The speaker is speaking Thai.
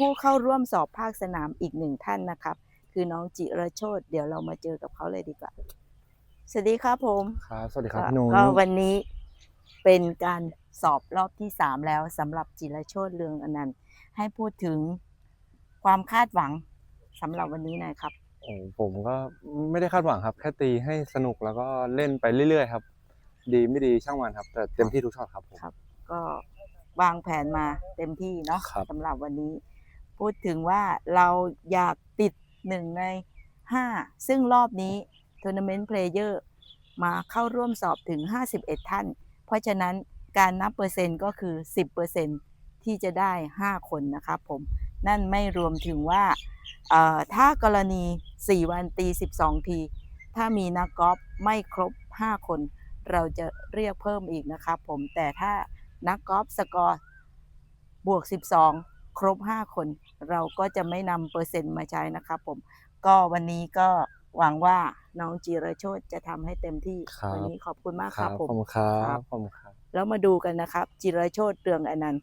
ผู้เข้าร่วมสอบภาคสนามอีกหนึ่งท่านนะครับ คือน้องจิรโชตเดี๋ยวเรามาเจอกับเขาเลยดีกว่า สวัสดีครับผมครับสวัสดีครับก็พี่นุ้ยก็วันนี้เป็นการสอบรอบที่สามแล้วสำหรับจิรโชตเรืองอนันต์ให้พูดถึงความคาดหวังสำหรับวันนี้หน่อยครับโอ้ผมก็ไม่ได้คาดหวังครับ แค่ตีให้สนุกแล้วก็เล่นไปเรื่อยๆครับ ดีไม่ดีช่างมันครับ แต่เต็มที่ทุกช็อตครับผมครับ ก็วางแผนมาเต็มที่เนาะครับสำหรับวันนี้ พูดถึงว่าเราอยากติดหนึ่งในห้าซึ่งรอบนี้ทัวร์นาเมนต์เพลเยอร์มาเข้าร่วมสอบถึง 51 ท่าน เพราะฉะนั้นการนับเปอร์เซ็นต์ก็คือ 10%ที่จะได้ 5 คนนะครับผม นั่นไม่รวมถึงว่าถ้ากรณี 4 วันตี 12 ที ถ้ามีนักกอล์ฟไม่ครบ 5 คน เราจะเรียกเพิ่มอีกนะครับผมแต่ถ้านักกอล์ฟสกอร์บวก 12 ครบ 5 คน เราก็จะไม่นำเปอร์เซ็นต์มาใช้นะครับผม ก็วันนี้ก็หวังว่าน้องจีรโชตจะทำให้เต็มที่ ครับ วันี้ขอบคุณมากคครัรับบผมขอบคุณครัครับบขอบคุณครับ แล้วมาดูกันนะครับ จิรโชตเรืองอนันต์